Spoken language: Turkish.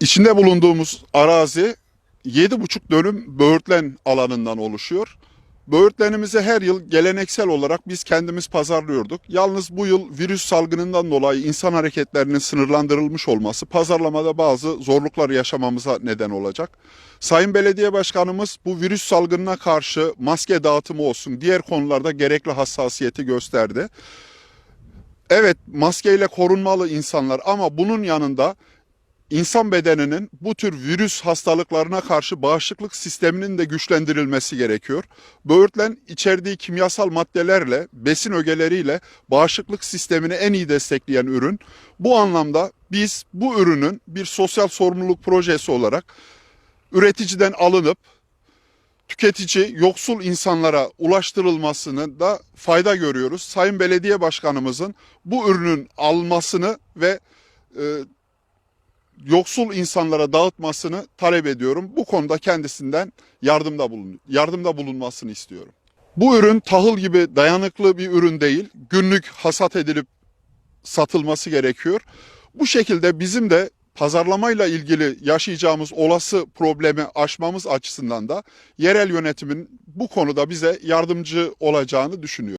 İçinde bulunduğumuz arazi 7,5 dönüm böğürtlen alanından oluşuyor. Böğürtlenimizi her yıl geleneksel olarak biz kendimiz pazarlıyorduk. Yalnız bu yıl virüs salgınından dolayı insan hareketlerinin sınırlandırılmış olması pazarlamada bazı zorluklar yaşamamıza neden olacak. Sayın Belediye Başkanımız bu virüs salgınına karşı maske dağıtımı olsun diğer konularda gerekli hassasiyeti gösterdi. Evet maskeyle korunmalı insanlar ama bunun yanında insan bedeninin bu tür virüs hastalıklarına karşı bağışıklık sisteminin de güçlendirilmesi gerekiyor. Böğürtlen içerdiği kimyasal maddelerle, besin ögeleriyle bağışıklık sistemini en iyi destekleyen ürün. Bu anlamda biz bu ürünün bir sosyal sorumluluk projesi olarak üreticiden alınıp tüketici, yoksul insanlara ulaştırılmasını da fayda görüyoruz. Sayın Belediye Başkanımızın bu ürünün almasını ve e, yoksul insanlara dağıtmasını talep ediyorum. Bu konuda kendisinden yardımda bulun yardımda bulunmasını istiyorum. Bu ürün tahıl gibi dayanıklı bir ürün değil. Günlük hasat edilip satılması gerekiyor. Bu şekilde bizim de pazarlamayla ilgili yaşayacağımız olası problemi aşmamız açısından da yerel yönetimin bu konuda bize yardımcı olacağını düşünüyorum.